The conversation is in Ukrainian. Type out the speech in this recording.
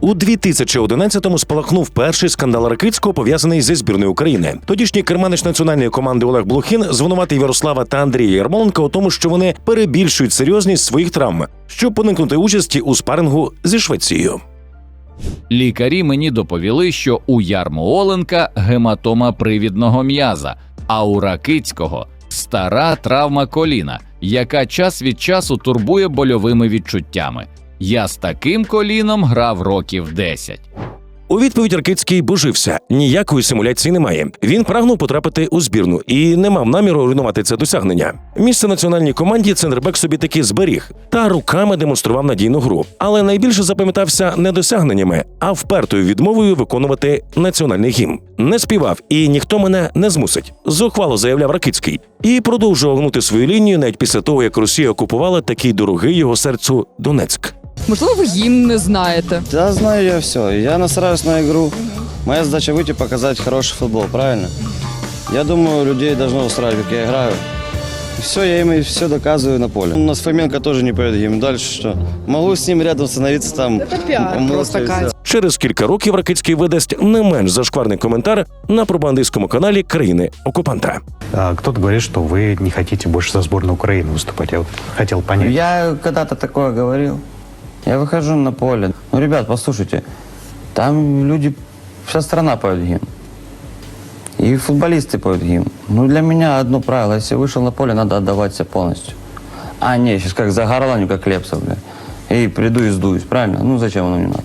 У 2011-му спалахнув перший скандал Ракицького, пов'язаний зі збірною України. Тодішній керманич національної команди Олег Блохін звинуватив Ярослава та Андрія Ярмоленка у тому, що вони перебільшують серйозність своїх травм, щоб уникнути участі у спарингу зі Швецією. Лікарі мені доповіли, що у Ярмоленка гематома привідного м'яза, а у Ракицького стара травма коліна, яка час від часу турбує больовими відчуттями. Я з таким коліном грав років 10. У відповідь Ракицький божився. Ніякої симуляції немає. Він прагнув потрапити у збірну і не мав наміру руйнувати це досягнення. Місце національній команді центрбек собі таки зберіг та руками демонстрував надійну гру. Але найбільше запам'ятався не досягненнями, а впертою відмовою виконувати національний гімн. Не співав, і ніхто мене не змусить. Зухвало заявляв Ракицький і продовжував гнути свою лінію навіть після того, як Росія окупувала такий дорогий його серцю Донецьк. Можливо, ви гімн не знаєте. Да, знаю я все. Я настраиваюсь на игру. Моя задача выйти показать хороший футбол, правильно? Я думаю, людей должно устраивать, как я играю. все, я им все доказываю на поле. У нас Фоменко тоже не поет гимн. Дальше что? Могу с ним рядом становиться там. Это пиар просто, Катя. Через кілька років Ракицький видасть не менш зашкварний коментар на пропагандистському каналі країни окупанта. А, Кто-то говорит, что вы не хотите больше за сборную Украины выступать. Я вот хотел понять. Я когда-то такое говорил. Я выхожу на поле. Ну, ребят, послушайте, там люди, вся страна поет гимн. И футболисты поют гимн. Ну, для меня одно правило. Если вышел на поле, надо отдавать себя полностью. А, не, сейчас как за горланю, как Лепса, бля. И приду и сдуюсь, правильно? Ну, зачем оно мне надо?